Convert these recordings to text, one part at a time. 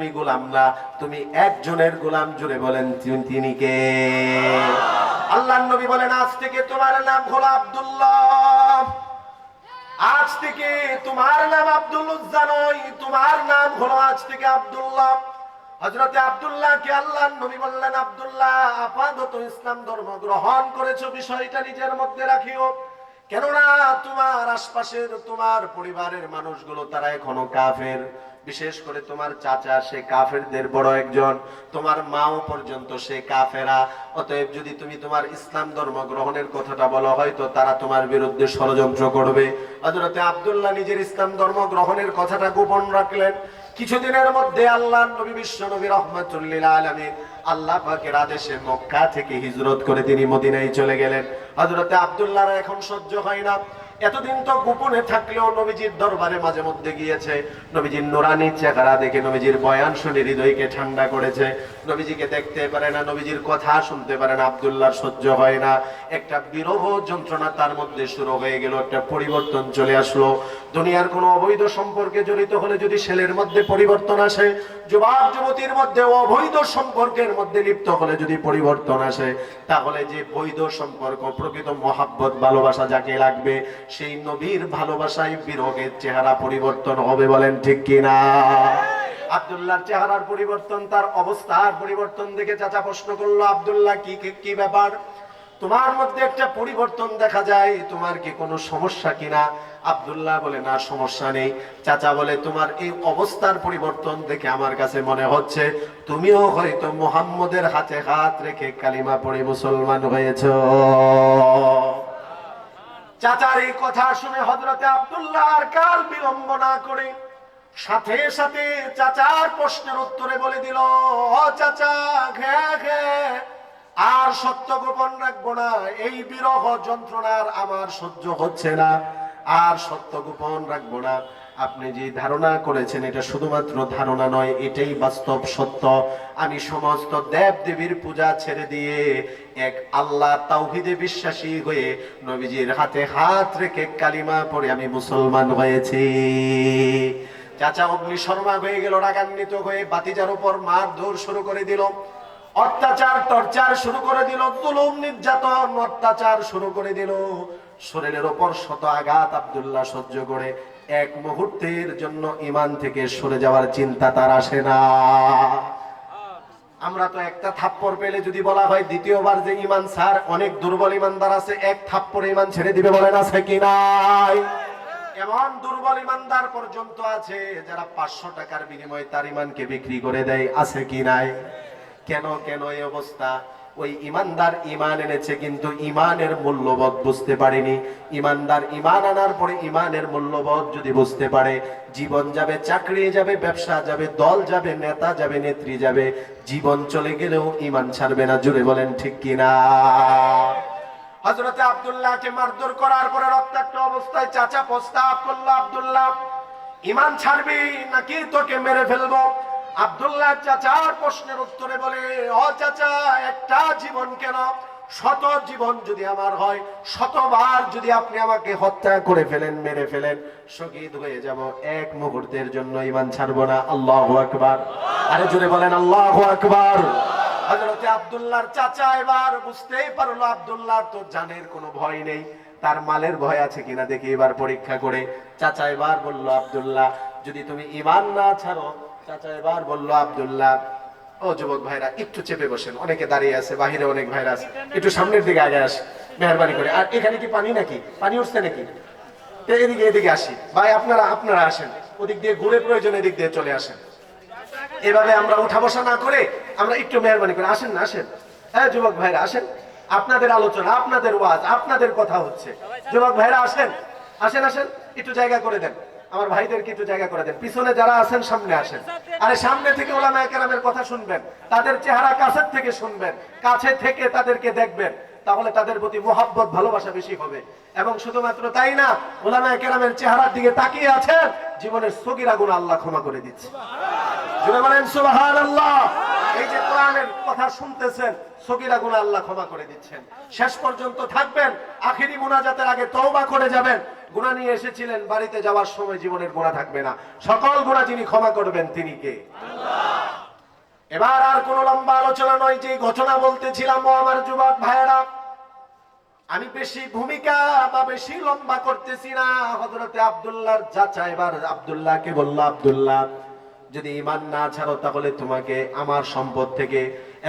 তুমি গোলাম না, তুমি একজনের গোলাম জুড়ে বলেন তিনি কে? আল্লাহ নবী বলেন, আজ থেকে তোমার নাম হলো আব্দুল্লাহ। আজ থেকে তোমার নাম আব্দুল নয়, তোমার নাম হলো আজ থেকে আব্দুল্লাহ। হজরতে আব্দুল্লাহ কে আল্লাহ নবী বললেন, আব্দুল্লাহ, আপাতত ইসলাম ধর্ম গ্রহণ করেছ, বিষয়টা নিজের মধ্যে রাখিও। কেননা তোমার আশপাশের, তোমার পরিবারের মানুষগুলো তারা এখনও কাফের। বিশেষ করে তোমার চাচা, সে কাফেরদের বড় একজন। তোমার মাও পর্যন্ত সে কাফেরা। অতএব যদি তুমি তোমার ইসলাম ধর্ম গ্রহণের কথাটা বলো, হয়তো তারা তোমার বিরুদ্ধে ষড়যন্ত্র করবে। হযরতে আব্দুল্লাহ নিজের ইসলাম ধর্ম গ্রহণের কথাটা গোপন রাখলেন। কিছুদিনের মধ্যে আল্লাহ নবী বিশ্ব নবী রহমতুল্লিল আলমী আল্লাহ পাকের আদেশে মক্কা থেকে হিজরত করে তিনি মদিনায় চলে গেলেন। হজরতে আবদুল্লাহ এখন সহ্য হয় না। এতদিন তো গোপনে থাকলেও নবীজির দরবারে মাঝে মধ্যে গিয়েছে। নবীজির নোরানি চেহারা দেখে নবীজির বয়ান শুনে হৃদয়কে ঠান্ডা করেছে। নবীজিকে দেখতে পারে না, নবীজির কথা শুনতে পারে না আবদুল্লাহ সহ্য হয় না। একটা বিরহ যন্ত্রণা তার মধ্যে শুরু হয়ে গেল, একটা পরিবর্তন চলে আসলো। দুনিয়ার কোনো অবৈধ সম্পর্কে জড়িত হলে যদি ছেলের মধ্যে পরিবর্তন আসে, যুবক যুবতীর মধ্যে অবৈধ সম্পর্কের মধ্যে লিপ্ত হলে যদি পরিবর্তন আসে, তাহলে যে বৈধ সম্পর্ক, প্রকৃত মহাব্বত, ভালোবাসা যাকে লাগবে সেই নবীর ভালোবাসায় বিরোগের চেহারা পরিবর্তন হবে বলেন ঠিক কিনা? আব্দুল্লাহর চেহারার পরিবর্তন, তার অবস্থার পরিবর্তন দেখে চাচা প্রশ্ন করল, আবদুল্লাহ কি, কি- ব্যাপার? তোমার মধ্যে একটা পরিবর্তন দেখা যায়, তোমার কি কোনো সমস্যা কিনা? আব্দুল্লাহ বলে, না, সমস্যা নেই। চাচা বলে, তোমার এই অবস্থার পরিবর্তন দেখে আমার কাছে মনে হচ্ছে, তুমিও হয়তো মোহাম্মদের হাতে হাত রেখে কালিমা পড়ে মুসলমান হয়েছ। চাচার এই কথা শুনে হজরতে আবদুল্লাহর কাল বিলম্ব না করে সাথে সাথে চাচার প্রশ্নের উত্তরে বলে দিল চাচা ঘে আর সত্য গোপন রাখব না। এই বিরহ যন্ত্রণার আমার সহ্য হচ্ছে না। আর সত্য গোপন রাখব না। আপনি যে ধারণা করেছেন, এটা শুধুমাত্র ধারণা নয়, এটাই বাস্তব সত্য। আমি সমস্ত দেব দেবীর পূজা ছেড়ে দিয়ে এক আল্লাহ তাওহিদে বিশ্বাসী হয়ে নবীজির হাতে হাত রেখে কালিমা পড়ে আমি মুসলমান হয়েছি। চাচা অগ্নি শর্মা হয়ে গেল, রাগান্বিত হয়ে বাতিজার উপর মার দৌড় শুরু করে দিল। অত্যাচার, টর্চার শুরু করে দিল তুলুম নির্যাতন, অত্যাচার শুরু করে দিল। শরীরের ওপর শত আঘাত আব্দুল্লাহ সহ্য করে এক মুহূর্তের জন্য ইমান থেকে সরে যাওয়ার চিন্তা তার আসে না। আমরা তো একটা থাপ্পড় পেলে যদি বলা হয় দ্বিতীয়বার যে ইমান স্যার, অনেক দুর্বল ইমানদার আছে, এক থাপ্পড়ে ইমান ছেড়ে দিবে বলেন আছে কি নাই? এমন দুর্বল ইমানদার পর্যন্ত আছে যারা পাঁচশো টাকার বিনিময়ে তার ইমানকে বিক্রি করে দেয়, আছে কি নাই? কেন কেন এই অবস্থা? ওই ইমানদার ইমান এনেছে, কিন্তু ইমানের মূল্যবোধ বুঝতে পারেনি। ইমানদার ইমান আনার পরে ইমানের মূল্যবোধ যদি বুঝতে পারে, জীবন যাবে, চাকরি যাবে, ব্যবসা যাবে, দল যাবে, নেতা যাবে, নেত্রী যাবে, জীবন চলে গেলেও ইমান ছাড়বে না। জুড়ে বলেন, ঠিক কিনা হজরতে আব্দুল্লাহকে মারধর করার পরে রক্তাক্ত অবস্থায় চাচা প্রস্তাব করল, আব্দুল্লাহ, ইমান ছাড়বি নাকি তোকে মেরে ফেলব? আব্দুল্লাহ চাচার প্রশ্নের উত্তরে বলে, ও চাচা, একটা জীবন কেন? শত জীবন যদি আমার হয়, শতবার যদি আপনি আমাকে হত্যা করে ফেলেন, মেরে ফেলেন, শহীদ হয়ে যাব। এক মুহূর্তের জন্য ইমান ছাড়বো না। আল্লাহ আকবার। আরে জোরে বলেন, আল্লাহ আকবার। হজরতে আব্দুল্লাহর চাচা এবার বুঝতেই পারল, আব্দুল্লাহর তো জানের কোনো ভয় নেই। তার মালের ভয় আছে কিনা দেখি এবার পরীক্ষা করে। চাচা এবার বলল, আব্দুল্লাহ, যদি তুমি ইমান না ছাড়ো চাচা এবার বলল, আব্দুল্লাহ, ও যুবক ভাইরা, একটু চেপে বসেন। অনেকে দাঁড়িয়ে আছে, বাহিরে অনেক ভাইরা আছে। একটু সামনের দিকে আগে আসে, মেহরবানি করে। আর এখানে কি পানি নাকি? পানি উঠছে নাকি? এদিকে এদিকে আসি। ভাই, আপনারা আপনারা আসেন। ওদিক দিয়ে ঘুরে প্রয়োজন এদিক দিয়ে চলে আসেন। এভাবে আমরা উঠা বসা না করে আমরা একটু মেহরবানি করে। আসেন না, আসেন। হ্যাঁ যুবক ভাইরা, আসেন। আপনাদের আলোচনা, আপনাদের ওয়াজ, আপনাদের কথা হচ্ছে। যুবক ভাইরা, আসেন। আসেন আসেন। একটু জায়গা করে দেন। আমার ভাইদেরকে একটু জায়গা করে দেন। পিছনে যারা আছেন, সামনে আসেন। আরে সামনে থেকে ওলামা একরামের কথা শুনবেন, তাদের চেহারা কাছের থেকে শুনবেন, কাছে থেকে তাদেরকে দেখবেন, তাহলে তাদের প্রতি মোহাব্বত, ভালোবাসা বেশি হবে। এবং শুধুমাত্র তাই না ওলামা কেরামের চেহারার দিকে তাকিয়ে আছেন, জীবনের সগিরা গুণ আল্লাহ ক্ষমা করে দিচ্ছে। বলেন সুবাহান আল্লাহ যে কোরআনের কথা শুনতেছেন, সগিরা গুণ আল্লাহ ক্ষমা করে দিচ্ছেন। শেষ পর্যন্ত থাকবেন, আখিরি মুনাজাতের আগে তওবা করে যাবেন। গুণা নিয়ে এসেছিলেন, বাড়িতে যাওয়ার সময় জীবনের গুণা থাকবে না। সকল গুণা যিনি ক্ষমা করবেন, তিনি কে? এবার আর কোন লম্বা আলোচনা নয় যে ঘটনা বলতেছিলাম ও আমার যুবক ভাইয়েরা। আমি বেশি ভূমিকা বা বেশি লম্বা করতেছি না। হজরতে আব্দুল্লাহর চাচা, এবার আব্দুল্লাহকে বলল, আব্দুল্লাহ যদি ইমান না ছাড়ো, তাহলে তোমাকে আমার সম্পদ থেকে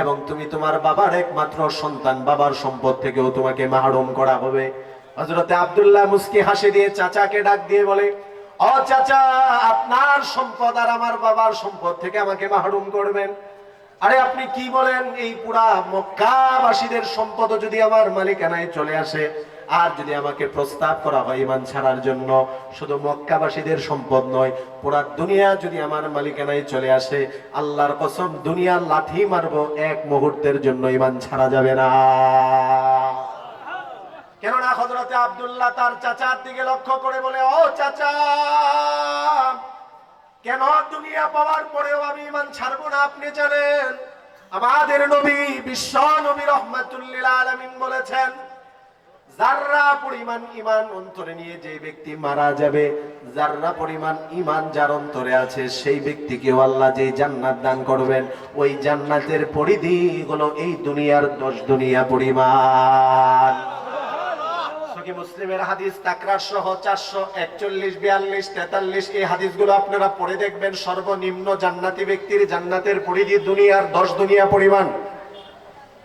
এবং তুমি তোমার বাবার একমাত্র সন্তান, বাবার সম্পদ থেকেও তোমাকে মাহরুম করা হবে। হজরতে আব্দুল্লাহ মুস্কি হাসি দিয়ে চাচাকে ডাক দিয়ে বলে, ও চাচা, আপনার সম্পদ আর আমার বাবার সম্পদ থেকে আমাকে মাহরুম করবেন। আরে আপনি কি বলেন, এই পুরা মক্কাবাসীদের সম্পদ যদি আমার মালিকানায় চলে আসে আর যদি আমাকে প্রস্তাব করা হয় ইমান ছাড়ার জন্য, শুধু মক্কাবাসীদের সম্পদ নয়, পুরা দুনিয়া যদি আমার মালিকানায় চলে আসে, আল্লাহর কসম দুনিয়ার লাথি মারবো এক মুহূর্তের জন্য ইমান ছাড়া যাবে না। কেননা হজরতে আব্দুল্লাহ তার চাচার দিকে লক্ষ্য করে বলে, ও চাচা, কেন দুনিয়া পাওয়ার পরেও আমি ইমান ছাড়বো না আপনি জানেন? আমাদের নবী বিশ্ব নবী রহমাতুল্লিল আলমিন বলেছেন যার্রা পরিমাণ ইমান অন্তরে নিয়ে যে ব্যক্তি মারা যাবে, যার্রা পরিমাণ ইমান যার অন্তরে আছে, সেই ব্যক্তিকে আল্লাহ যে জান্নাত দান করবেন, ওই জান্নাতের পরিধি হলো এই দুনিয়ার দশ দুনিয়া পরিমাণ। মুসলিমের হাদিস তাকরার সহ চারশো একচল্লিশ, বিয়াল্লিশ, তেতাল্লিশ, এই হাদিসগুলো আপনারা পড়ে দেখবেন, সর্বনিম্ন জান্নাতি ব্যক্তির জান্নাতের পরিধি দুনিয়ার দশ দুনিয়া পরিমাণ।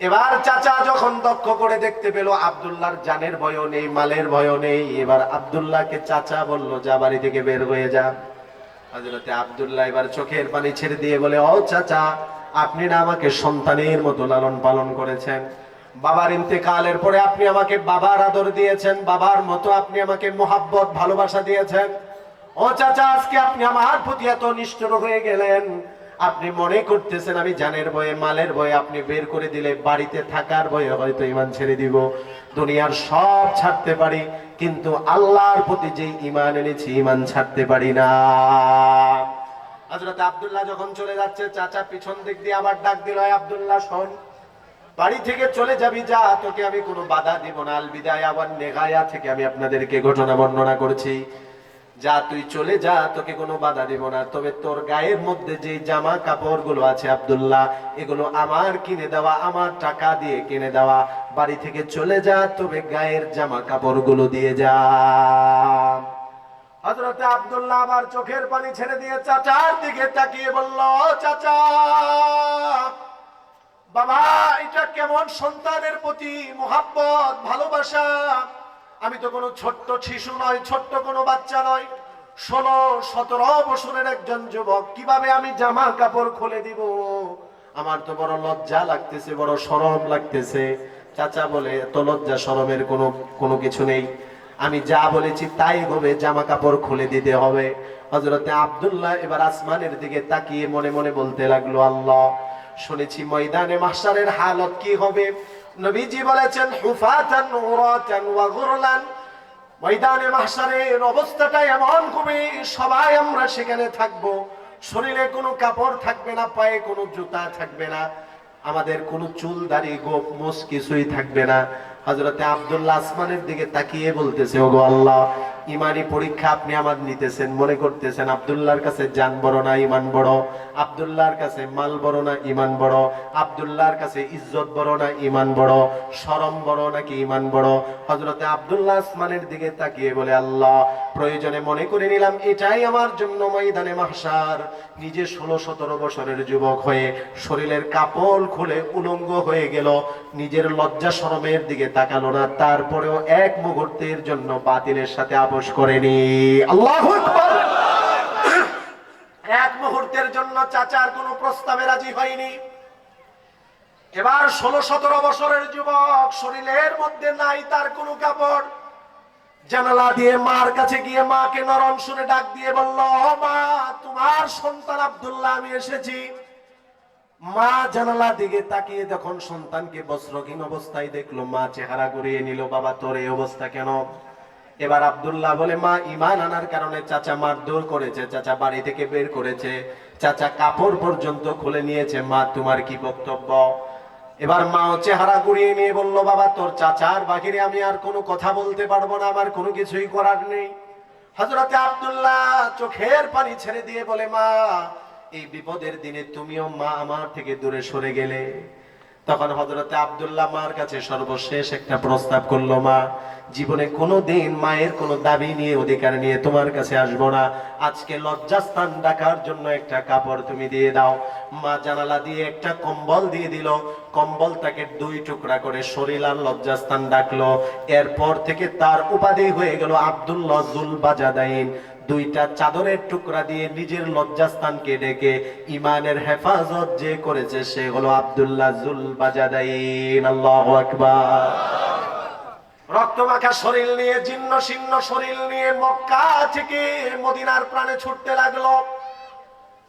এবার চাচা যখন দক্ষ করে দেখতে পেল, আব্দুল্লাহর জানের ভয়ও নেই, মালের ভয়ও নেই, এবার আব্দুল্লাহকে চাচা বলল, যা বাড়ি থেকে বের হয়ে যা। হজরতে আব্দুল্লাহ এবার চোখের পানি ছেড়ে দিয়ে বলে, ও চাচা, আপনি না আমাকে সন্তানের মতো লালন পালন করেছেন। বাবার ইন্তেকালের পরে আপনি আমাকে বাবার আদর দিয়েছেন, বাবার মতো আপনি আমাকে মোহাব্বত, ভালোবাসা দিয়েছেন। ও চাচা, আজকে আপনি আমার প্রতি এত নিষ্ঠুর হয়ে গেলেন। আপনি মনে করতেছেন আমি জানের বয়ে, মালের বয়ে আপনি বের করে দিলে বাড়িতে থাকার বয়ে হয়তো ইমান ছেড়ে দিব, দুনিয়ার সব ছাড়তে পারি, কিন্তু আল্লাহর প্রতি যে ইমান এনেছি ইমান ছাড়তে পারি না। হযরত আব্দুল্লাহ যখন চলে যাচ্ছে, চাচা পিছন দিক দিয়ে আবার ডাক দিল "এই আব্দুল্লাহ, শোন, বাড়ি থেকে চলে যাবি, যা, তোকে আমি কোনো বাধা দিব না আল বিদায় আবার নেগায়া থেকে আমি আপনাদেরকে ঘটনা বর্ণনা করছি। যা তুই চলে যা, তোকে কোনো বাধা দিব না। তবে তোর গায়ের মধ্যে যে জামা কাপড়গুলো আছে আব্দুল্লাহ, এগুলো আমার কিনে দেওয়া, আমার টাকা দিয়ে কিনে দেওয়া। বাড়ি থেকে চলে যা, তবে গায়ের জামা কাপড়গুলো দিয়ে যা। হজরতে আব্দুল্লাহ আবার চোখের পানি ছেড়ে দিয়ে চাচার দিকে তাকিয়ে বলল চাচা, বাবা, এটা কেমন সন্তানের প্রতি মোহাব্বত, ভালোবাসা? আমি তো কোনো ছোট্ট শিশু নয় ছোট্ট কোনো বাচ্চা নয় ষোলো, সতেরো বছরের একজন যুবক, কীভাবে আমি জামা কাপড় খুলে দিব? আমার তো বড় লজ্জা লাগতেছে, বড় সরম লাগতেছে। চাচা বলে, এত লজ্জা, সরমের কোনো কোনো কিছু নেই। আমি যা বলেছি তাই হবে, জামা কাপড় খুলে দিতে হবে। হজরতে আব্দুল্লাহ এবার আসমানের দিকে তাকিয়ে মনে মনে বলতে লাগল, আল্লাহ, শুনেছি ময়দানে মাহশারের হালত কি হবে? নবীজি বলেছেন, হুফাতান, উরাতান ওয়া গুরলান। ময়দানে মাহশারের অবস্থাটা এমন খুবই, সবাই আমরা সেখানে থাকব। শরীরে কোনো কাপড় থাকবে না, পায়ে কোনো জুতা থাকবে না, আমাদের কোনো চুল, দাড়ি, গোপ মোস কিছুই থাকবে না। হজরতে আব্দুল্লাহ আসমানের দিকে তাকিয়ে বলতেছে, ওগো আল্লাহ ইমানি পরীক্ষা আপনি আমার নিতেছেন, মনে করতেছেন, আব্দুল্লাহর কাছে জান বড় না ইমান বড়, আব্দুল্লাহর কাছে মাল বড় না ইমান বড়, আব্দুল্লাহর কাছে ইজ্জত বড় না ইমান বড়, শরম বড় নাকি ইমান বড়? হজরতে আব্দুল্লাহ আসমানের দিকে তাকিয়ে বলে, আল্লাহ, প্রয়োজনে মনে করে নিলাম, এটাই আমার জন্য ময়দানে মাহসার নিজে ষোলো সতেরো বছরের যুবক হয়ে শরীরের কাপড় খুলে উলঙ্গ হয়ে গেল, নিজের লজ্জা শরমের দিকে তাকালো না, তারপরেও এক মুহূর্তের জন্য বাতিলের সাথে আপোষ করেনি। আল্লাহ এক মুহূর্তের জন্য চাচার কোনো প্রস্তাবে রাজি হয়নি। এবার ষোলো সতেরো বছরের যুবক, শরীরের মধ্যে নাই তার কোনো কাপড়। জানালা দিয়ে মার কাছে গিয়ে মাকে নরম শুনে ডাক দিয়ে বলল মা, তোমার সন্তান আব্দুল্লাহ, আমি এসেছি। মা জানালা দিকে তাকিয়ে যখন সন্তানকে বস্ত্রহীন অবস্থায় দেখল, মা চেহারা ঘুরিয়ে নিল, বাবা, তোর এই অবস্থা কেন? এবার আব্দুল্লাহ বলে, মা ইমান আনার কারণে চাচা মার মারধর করেছে, চাচা বাড়ি থেকে বের করেছে, চাচা কাপড় পর্যন্ত খুলে নিয়েছে, মা, তোমার কি বক্তব্য? এবার মাও চেহারা গুড়িয়ে নিয়ে বলল, বাবা, তোর চাচার বাহিরে আমি আর কোনো কথা বলতে পারব না, আমার কোনো কিছুই করার নেই। হজরতে আব্দুল্লাহ চোখের পানি ছেড়ে দিয়ে বলে, মা, এই বিপদের দিনে তুমিও মা আমার থেকে দূরে সরে গেলে। তখন হজরতে আবদুল্লাহ মার কাছে সর্বশেষ একটা প্রস্তাব করল, মা, জীবনে কোনো দিন মায়ের কোনো দাবি নিয়ে, অধিকার নিয়ে তোমার কাছে আসব না। আজকে লজ্জাস্থান ডাকার জন্য একটা কাপড় তুমি দিয়ে দাও। মা জানালা দিয়ে একটা কম্বল দিয়ে দিল। কম্বলটাকে দুই টুকরা করে শরীর আর লজ্জাস্থান ডাকলো। এরপর থেকে তার উপাধি হয়ে গেল আব্দুল্লাহ জুল বাজাদাইন দুইটা চাদরের টুকরা দিয়ে নিজের লজ্জাস্থানকে ডেকে ইমানের হেফাজত যে করেছে সে হলো আব্দুল্লাহ জুল বাজাদাইন আল্লাহু আকবার। রক্তমাখা শরীর নিয়ে জীর্ণ শীর্ণ শরীর নিয়ে মক্কা থেকে মদিনার প্রাণে ছুটতে লাগল।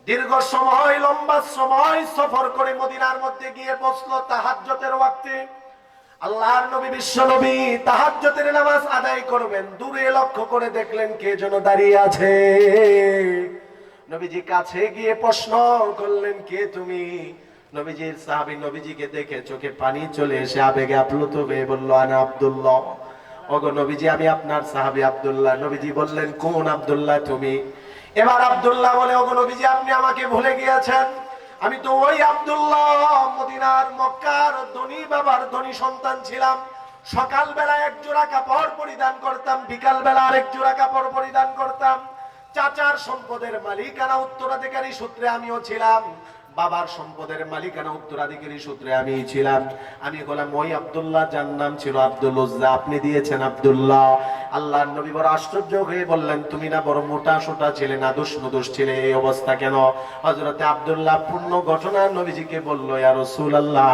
দীর্ঘ সময়, লম্বা সময় সফর করে মদিনার মধ্যে গিয়ে বসল তাহাজ্জতের ওয়াক্তে। আল্লাহর নবী, বিশ্ব নবী তাহাজ্জতের নামাজ আদায় করবেন। দূরে লক্ষ্য করে দেখলেন কে যেন দাঁড়িয়ে আছে। নবীজি কাছে গিয়ে প্রশ্ন করলেন, কে তুমি? নবীজির সাহাবী নবীজিকে দেখে চোখে পানি চলে এসে আবেগে আপ্লুত হয়ে বলল, আনা আব্দুল্লাহ। ওগো নবীজি, আমি আপনার সাহাবী আব্দুল্লাহ। নবীজি বললেন, কোন আব্দুল্লাহ তুমি? এবার আবদুল্লাহ বলে নবীজি, আপনি আমাকে ভুলে গিয়েছেন। আমি তো ওই আব্দুল্লাহ, মদিনার, মক্কার ধনী বাবার ধনী সন্তান ছিলাম। সকাল বেলা এক জোড়া কাপড় পরিধান করতাম বিকাল বেলা আরেক জোড়া কাপড় পরিধান করতাম। চাচার সম্পদের মালিকানা উত্তরাধিকারী সূত্রে আমিও ছিলাম। বাবার সম্পদের মালিকানা উত্তরাধিকারী সূত্রে আমি ছিলাম। আমি বললাম, ওই আবদুল্লাহ, যার নাম ছিল আব্দুল উজ্জা আপনি দিয়েছেন আবদুল্লাহ। আল্লাহ নবী বড় আশ্চর্য হয়ে বললেন, তুমি না বড় মোটা সোটা ছেলে না দুষ নদোষ ছেলে, এই অবস্থা কেন? হজরতে আবদুল্লাহ পূর্ণ ঘটনা নবীজিকে বলল, ইয়া রাসূলুল্লাহ।